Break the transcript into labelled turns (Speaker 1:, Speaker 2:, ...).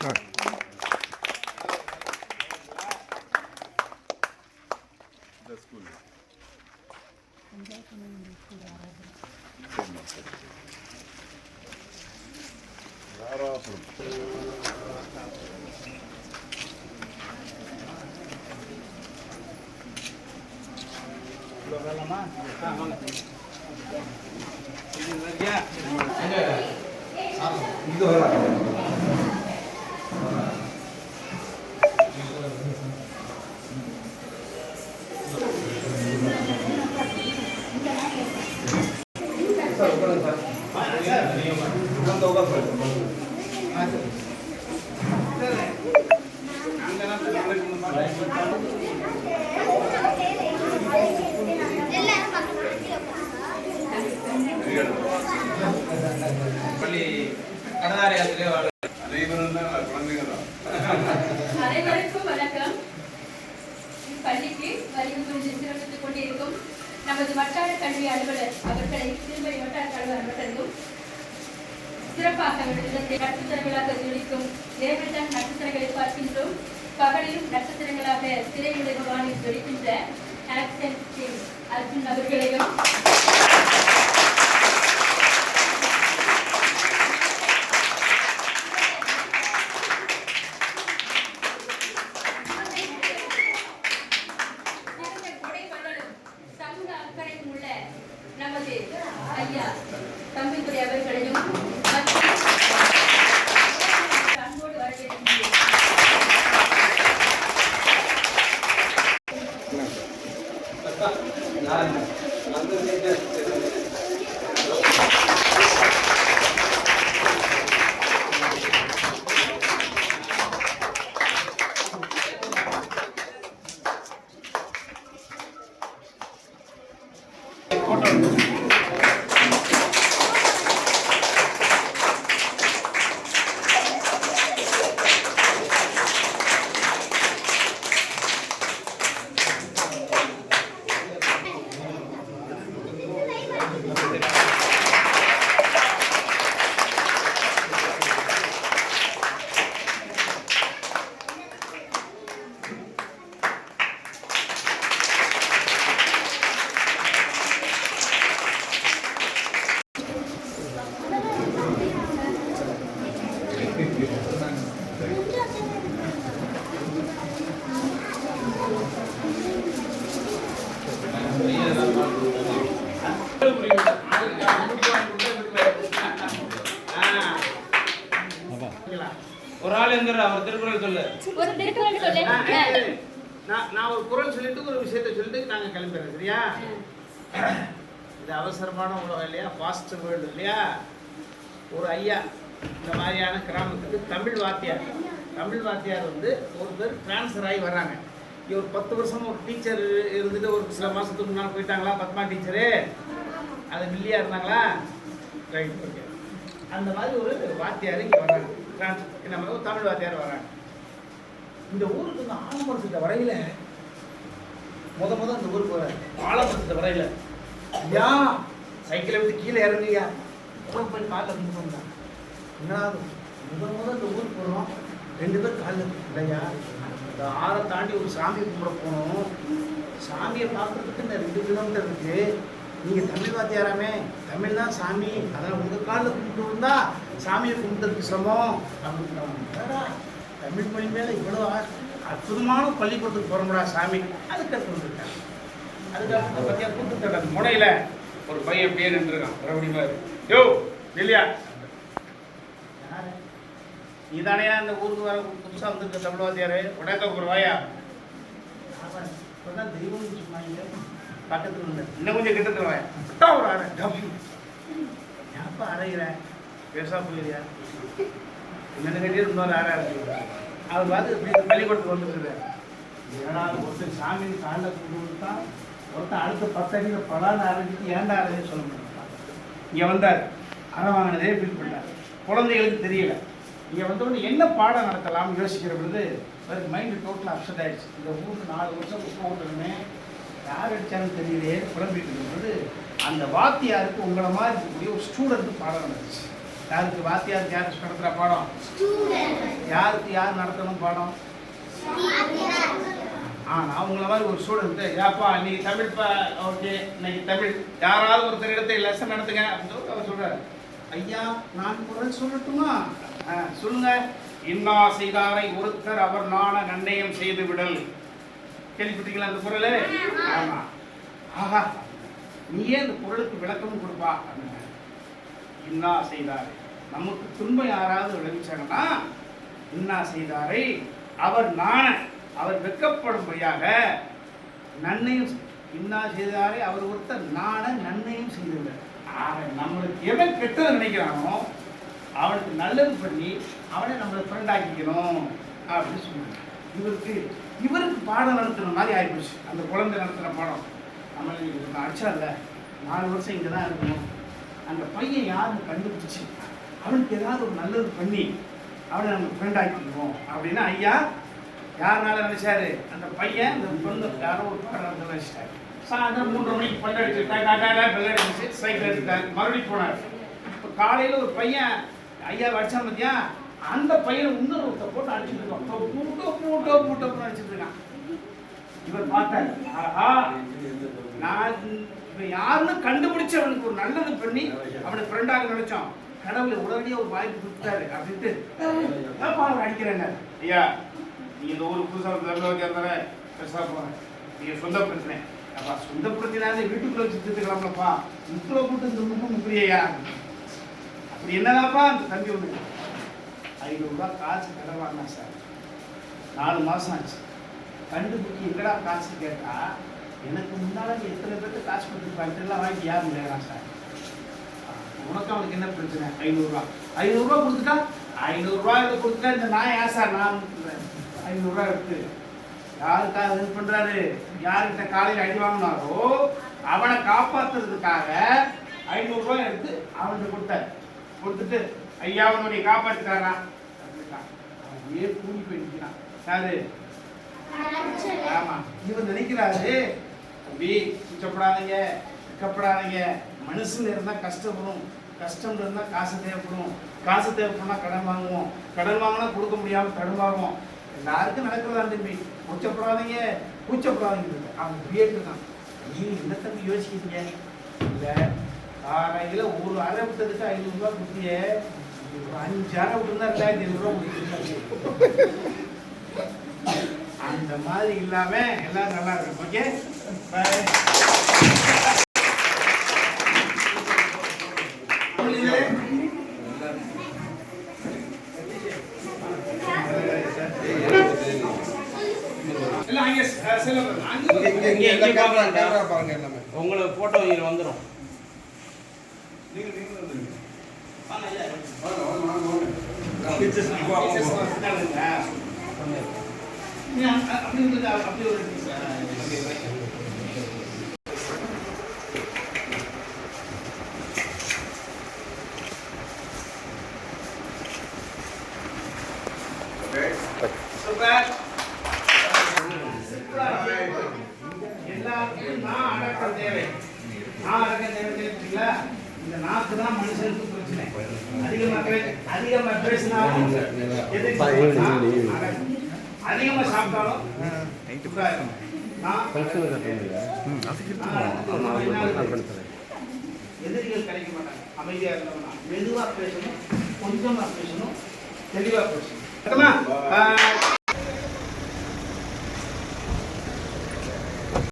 Speaker 1: இந்த ஸ்கூல் தாராசுரம்
Speaker 2: பள்ளி கடனாரியாத்திலே வாழ
Speaker 3: சிறப்பாக விடுதலை நட்சத்திரங்களாக ஜொலிக்கும் தேவதான் நட்சத்திரங்களை பார்க்கின்றோம். பகலிலும் நட்சத்திரங்களாக திரையுலக வானில் ஜொலிக்கின்ற ஆக்சன் கிங் அர்ஜுன் அவர்களையும் ಫೋಟೋ
Speaker 2: ஒரு ஆள் எந்திர அவர் திருக்குறள் சொல்லு.
Speaker 3: ஒரு திருக்குறள் சொல்லு.
Speaker 4: நான் நான் ஒரு குரல் சொல்லிட்டு ஒரு விஷயத்தை சொல்லிட்டு நாங்கள் கிளம்பிடுறோம் சரியா? இது அவசரமான உலகம் இல்லையா? ஃபாஸ்ட் வேர்ல்டு இல்லையா? ஒரு ஐயா இந்த மாதிரியான கிராமத்துக்கு தமிழ் வாத்தியார். தமிழ் வாத்தியார் வந்து ஒரு பேர் ட்ரான்ஸ்ஃபர் ஆகி வர்றாங்க இங்க ஒரு பத்து வருஷம் ஒரு டீச்சர் இருந்துட்டு ஒரு சில மாதத்துக்கு முன்னால் போயிட்டாங்களா பத்மா டீச்சரு அது மில்லியா இருந்தாங்களா? ரைட் ஓகே அந்த மாதிரி ஒரு வாத்தியார் இங்கே வர்றாங்க ட்ரான்ஸ்ஃபர் நம்ம தமிழ் வாத்தியார் வராங்க. இந்த ஊருக்கு இந்த ஆலமரத்துக்கு வரையில முத முத அந்த ஊருக்கு வர ஆலமரத்துக்கு வரையில. ஐயா சைக்கிளை விட்டு கீழே இறங்குயா அப்புறம் போய் காலில் கும்பிட்டு வந்தான் என்னடா முத முத இந்த ஊருக்கு போகிறோம் ரெண்டு பேரும் காலில் இல்லையா? இந்த ஆறை தாண்டி ஒரு சாமி கும்பிட போகணும் சாமியை பார்க்குறதுக்கு இந்த ரெண்டு கிலோமீட்டர் இருக்குது நீங்கள் தமிழ் வாத்தியாராமே தமிழ் தான் சாமி. அதான் உங்கள் காலில் கும்பிட்டு இருந்தா சாமியை கும்பிட்டதுக்கு சிரமம். அப்படின்னு தமிழ் மொழி மேலே இவ்வளோ அற்புதமான பள்ளிக்கூடத்துக்கு போகிறோம்டா சாமி. அதுக்காக அடுத்து அதுக்காக அதுக்கு அடுத்து பத்தியா அந்த ஒரு பையன் பேர் நின்றுருக்கான். மறுபடியும் மாதிரி யோ இல்லையா நீதானையா இந்த ஊருக்கு வர புதுசா வந்திருக்க தமிழ் வாத்தியாரு உடக்க ஒரு வாயா? இப்பதான் தெய்வம் சொன்னாங்க பக்கத்துல இருந்து இன்னும் கொஞ்சம் கிட்ட வாயா. ஒரு அரை டபுள் ஏப்பா அரைகிறேன் பெருசா போயிடுறியா என்னென்ன கட்டி இன்னொரு அரை இருக்கு அவர் பார்த்து இப்படி பள்ளிக்கூடத்துக்கு வந்துருக்குது ஏன்னா ஒருத்தர் சாமியின் காலில் கொண்டு தான் ஒருத்தன் அடுத்த பத்தடியில் படாத ஆரம்பிச்சு ஏன்டா ஆரம்பிச்சு சொல்ல முடியும் இங்கே வந்தார். அறம் வாங்கினதே ஃபீல் பண்ணார் குழந்தைகளுக்கு தெரியல. இங்கே வந்தவொடனே என்ன பாடம் நடத்தலாம்னு யோசிக்கிற பொழுது அவருக்கு மைண்டு டோட்டலாக அப்செட் ஆயிடுச்சு. இந்த ஊருக்கு நாலு வருஷம் குப்பை விட்டுருமே யார் அடித்தாலும் தெரியலையே. குழம்பிட்டு இருக்கும்போது அந்த வாத்தியாருக்கு உங்களை மாதிரி இருக்கக்கூடிய ஒரு ஸ்டூடெண்ட்டு பாடம் நடந்துச்சு. யாருக்கு வாத்தியாருக்கு யாருக்கு நடத்துகிற பாடம்? யாருக்கு யார் நடத்தணும் பாடம்? ஆ நான் மாதிரி ஒரு ஸ்டூடெண்ட் ஏப்பா இன்னைக்கு தமிழ் பா ஓகே இன்னைக்கு தமிழ். யாராவது ஒருத்தர் எடுத்து லெசன் நடத்துங்க அப்படின்னு சொல்லி அவர் சொல்கிறார் ஐயா நான் குரல் சொல்லட்டுமா? ஆ, சொல்லுங்க. இன்னா செய்தாரை ஒருத்தர் அவர் நாண நன்னயம் செய்து விடல். கேள்விப்பட்டீங்களா அந்த குரல்? ஆமா. ஆஹா நீயே அந்த குரலுக்கு விளக்கமும் கொடுப்பா அப்படின்னாரு. இன்னா செய்தாரே நமக்கு துன்பம் யாராவது விளைவிச்சாங்கன்னா இன்னா செய்தாரை அவர் நாண அவர் வெக்கப்படும்படியாக நன்மையும் இன்னா செய்தாரை அவர் ஒருத்தர் நாண நன்மையும் செய்துள்ளார். ஆக நம்மளுக்கு எவன் கெட்டதை நினைக்கிறானோ அவனுக்கு நல்லது பண்ணி அவனை நம்மளை ஃப்ரெண்ட் ஆக்கிக்கணும் அப்படின்னு சொன்னாங்க இவருக்கு இவருக்கு பாடம் நடத்துகிற மாதிரி ஆயிப்போச்சு. அந்த குழந்தை நடத்துகிற பாடம். நம்ம இல்லை நாலு வருஷம் இங்கே தான் இருக்கணும். அந்த பையன் யாருன்னு கண்டுபிடிச்சி அவனுக்கு ஏதாவது ஒரு நல்லது பண்ணி அவனை நம்ம ஃப்ரெண்ட் ஆக்கிக்குவோம். அப்படின்னா ஐயா யாருனால நினைச்சாரு? அந்த பையன் இந்த பொண்ணு யாரோ ஒரு பாடம் நினைச்சிட்டாரு சாயந்தரம் மூன்று மணிக்கு பல்ல அடிச்சு பெல் அடிச்சு சைக்கிள் எடுத்துட்டாரு மறுபடியும் போனார். இப்போ காலையில் ஒரு பையன் ஐயா அடிச்சான் பார்த்தியா அந்த பையனை இன்னொரு ஒருத்தர் போட்டு அடிச்சுட்டு இருக்கான். பூட்டோ பூட்டோ பூட்டோ பூட்டோ அடிச்சுட்டு இருக்கான். இவர் பார்த்தாரு. ஆஹா நான் இப்போ யாருன்னு கண்டுபிடிச்சு அவனுக்கு ஒரு நல்லது பண்ணி அவனை ஃப்ரெண்டாக நினைச்சான் கடவுள் உடனடியாக ஒரு வாய்ப்பு கொடுத்தாரு அப்படின்ட்டு ஏப்பா அவர் அடிக்கிறேங்க ஐயா நீ இந்த ஊர் புதுசாக ஒரு தமிழ் பெருசாக போகிறேன் நீங்கள் சொந்த பிரச்சனை. அப்பா சொந்த பிரச்சனை வீட்டுக்குள்ள வச்சு திட்டுக்கலாம்லப்பா முக்கில் போட்டு இந்த முகம் முக்கிரியா அப்படி என்னதாப்பா அந்த தம்பி ஒன்று ஐநூறுரூவா காசு கடன் வாங்கினா சார். நாலு மாதம் ஆச்சு. கண்டுபிடிக்கி எங்கடா காசு கேட்டால் எனக்கு முன்னால் எத்தனை பேர்த்து காசு கொடுத்துருப்பாங்க எல்லாம் வாங்கி யார் முடியாது சார். உனக்கு அவனுக்கு என்ன பிரச்சனை? ஐநூறுரூவா. ஐநூறுரூவா கொடுத்துட்டா? ஐநூறுரூவா இதை கொடுத்துட்டா இந்த நான் ஏன் சார் நான் ஐநூறுரூவா எடுத்து. யாருக்காக ஹெல்ப் பண்ணுறாரு யார்கிட்ட காலையில் அடி வாங்கினாரோ அவனை காப்பாத்துறதுக்காக ஐநூறுரூவா எடுத்து அவன்கிட்ட கொடுத்தாரு கொடுத்துட்டு ஐயா அவனுடைய காப்பாற்றிட்டாரா அப்படின்ட்டான். அவன் ஏன் கூலி போயிட்டான் யாரு? ஆமா. இவர் நினைக்கிறாரு தம்பி சுச்சப்படாதீங்க வெக்கப்படாதீங்க மனுஷன் இருந்தால் கஷ்டப்படும். கஷ்டம் இருந்தால் காசு தேவைப்படும். காசு தேவைப்படும்னா கடன் வாங்குவோம். கடன் வாங்கினா கொடுக்க முடியாமல் கடன் வாங்குவோம் எல்லாருக்கும் நடக்கிறதா தம்பி? கூச்சப்படாதீங்க. கூச்சப்படாதீங்க. அவன் பிஎட்டு தான். நீ என்ன தம்பி யோசிக்கிறீங்க? இல்லை காலையில் ஒரு அரை விட்டதுக்கு ஐநூறுரூவா குத்திய ஒரு அஞ்சு அரை விட்டுருந்தா ரெண்டாயிரத்தி ஐநூறுரூவா ரூபாய் கொடுத்துருக்காங்க. அந்த மாதிரி இல்லாமல் எல்லாரும் நல்லா இருக்கும் ஓகே? பாய்
Speaker 2: உங்களுக்கு போட்டோ இதில் வந்துடும்.
Speaker 1: நீங்க நீங்க வந்துருங்க
Speaker 4: வாங்க ஐயா.
Speaker 1: வாங்க வாங்க வாங்க வாங்க
Speaker 4: டீச்சர்ஸ் வந்தாங்க. நீ அ- அப்படி இருந்தது அப்படி ஒரு
Speaker 1: ஓகே
Speaker 4: சூப்பர் எல்லாருக்கும் நான் அடக்கம் தேவை. நான் அடக்கம் தேவை தெரியுங்களா இந்த நாக்கு தான் மனுஷனுக்கு பிரச்சனை. அதிகமா பே- அதிகமா பேசினாலும் எதுக்கு? நான் அடக்கம். அதிகமா சாப்பிட்டாலும் எதிரிகள் கிடைக்க மாட்டாங்க. அமைதியா இருந்தவனா மெதுவா பேசணும். கொஞ்சமா பேசணும். தெளிவா பேசணும்.